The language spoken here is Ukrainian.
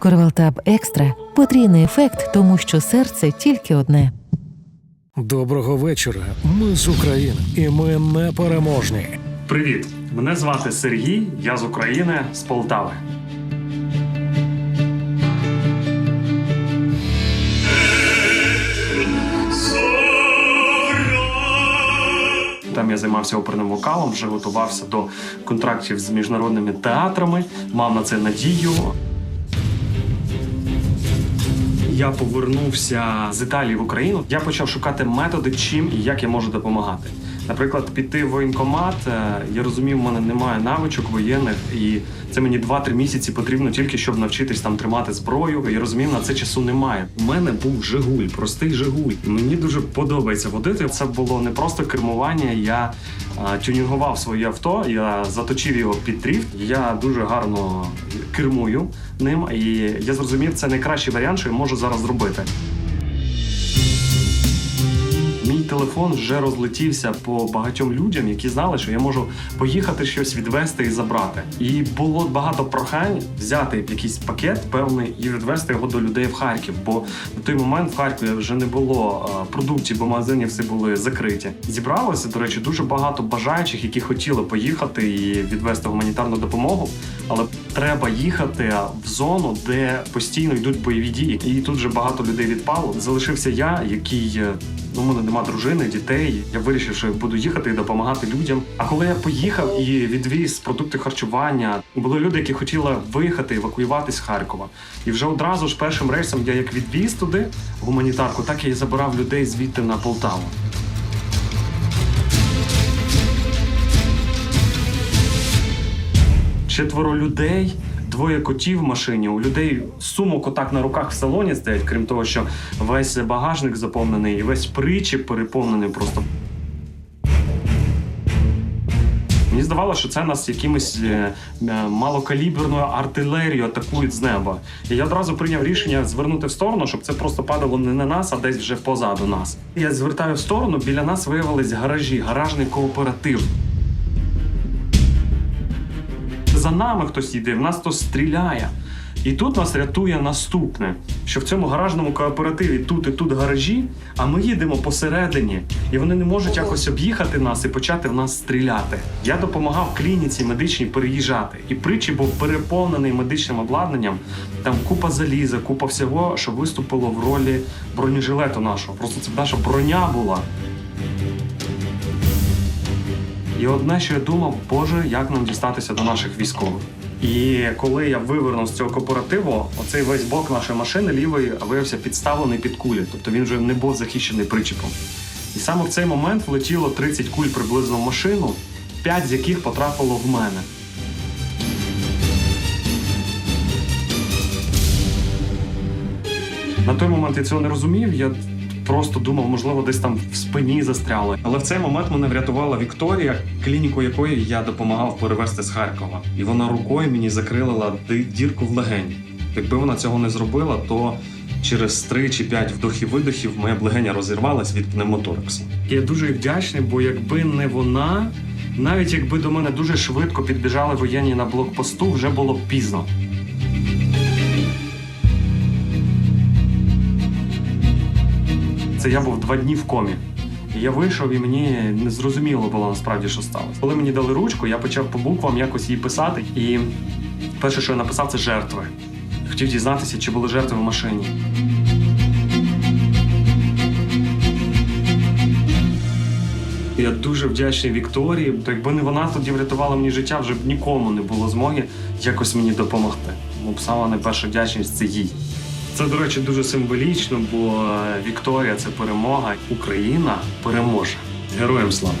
Корвалтаб Екстра потрійний ефект, тому що серце тільки одне. Доброго вечора. Ми з України, і ми непереможні. Привіт! Мене звати Сергій, я з України, з Полтави. Там я займався оперним вокалом, вже готувався до контрактів з міжнародними театрами, мав на це надію. Я повернувся з Італії в Україну. Я почав шукати методи, чим і як я можу допомагати. Наприклад, піти в воєнкомат. е, Я розумів, в мене немає навичок воєнних, і це мені 2-3 місяці потрібно тільки щоб навчитись там тримати зброю. Я розумів, на це часу немає. У мене був Жигуль, простий Жигуль. Мені дуже подобається водити. Це було не просто кермування. Я е, тюнінгував своє авто, я заточив його під дріфт. Я дуже гарно кермую ним, і я зрозумів, це найкращий варіант, що я можу зараз зробити. Телефон вже розлетівся по багатьом людям, які знали, що я можу поїхати щось відвести і забрати. І було багато прохань взяти якийсь пакет певний і відвести його до людей в Харків. Бо на той момент в Харкові вже не було е, продуктів, бо магазини всі були закриті. Зібралося, до речі, дуже багато бажаючих, які хотіли поїхати і відвести гуманітарну допомогу. Але треба їхати в зону, де постійно йдуть бойові дії. І тут вже багато людей відпало. Залишився я, який е, ну, у мене нема дружини, дітей. Я вирішив, що я буду їхати і допомагати людям. А коли я поїхав і відвіз продукти харчування, були люди, які хотіли виїхати, евакуюватись з Харкова. І вже одразу ж першим рейсом я як відвіз туди гуманітарку, так я і забирав людей звідти на Полтаву. четверо людей, двоє котів в машині. У людей сумок отак на руках в салоні стоять, крім того, що весь багажник заповнений і весь причіп переповнений просто. Мені здавалося, що це нас якимось е, е, малокаліберною артилерією атакують з неба. І я одразу прийняв рішення звернути в сторону, щоб це просто падало не на нас, а десь вже позаду нас. Я звертаю в сторону, біля нас виявились гаражі, гаражний кооператив. За нами хтось йде, в нас хтось стріляє. І тут нас рятує наступне: що в цьому гаражному кооперативі тут і тут гаражі, а ми їдемо посередині, і вони не можуть якось об'їхати нас і почати в нас стріляти. Я допомагав клініці медичній переїжджати, і притчі був переповнений медичним обладнанням. Там купа заліза, купа всього, що виступило в ролі бронежилету нашого. Просто це наша броня була. І одне, що я думав, боже, як нам дістатися до наших військових. І коли я вивернув з цього кооперативу, оцей весь бок нашої машини лівий виявився підставлений під кулі, тобто він вже не був захищений причепом. І саме в цей момент влетіло 30 куль приблизно в машину, 5 з яких потрапило в мене. На той момент я цього не розумів. Я просто думав, можливо, десь там в спині застряли. Але в цей момент мене врятувала Вікторія, клініку якої я допомагав перевезти з Харкова. І вона рукою мені закрила дірку в легені. Якби вона цього не зробила, то через 3 чи 5 вдохів-видохів моя легеня розірвалась від пневмотораксу. Я дуже вдячний, бо якби не вона, навіть якби до мене дуже швидко підбіжали воєнні на блокпосту, вже було б пізно. Це я був два дні в комі. Я вийшов, і мені не зрозуміло було насправді, що сталося. Коли мені дали ручку, я почав по буквам якось її писати. І перше, що я написав, це жертви. Хотів дізнатися, чи були жертви в машині. Я дуже вдячний Вікторії. То якби не вона тоді врятувала мені життя, вже б нікому не було змоги якось мені допомогти. Бо сама найперша вдячність це їй. Це, до речі, дуже символічно, бо е, Вікторія це перемога. Україна переможе. Героям слава!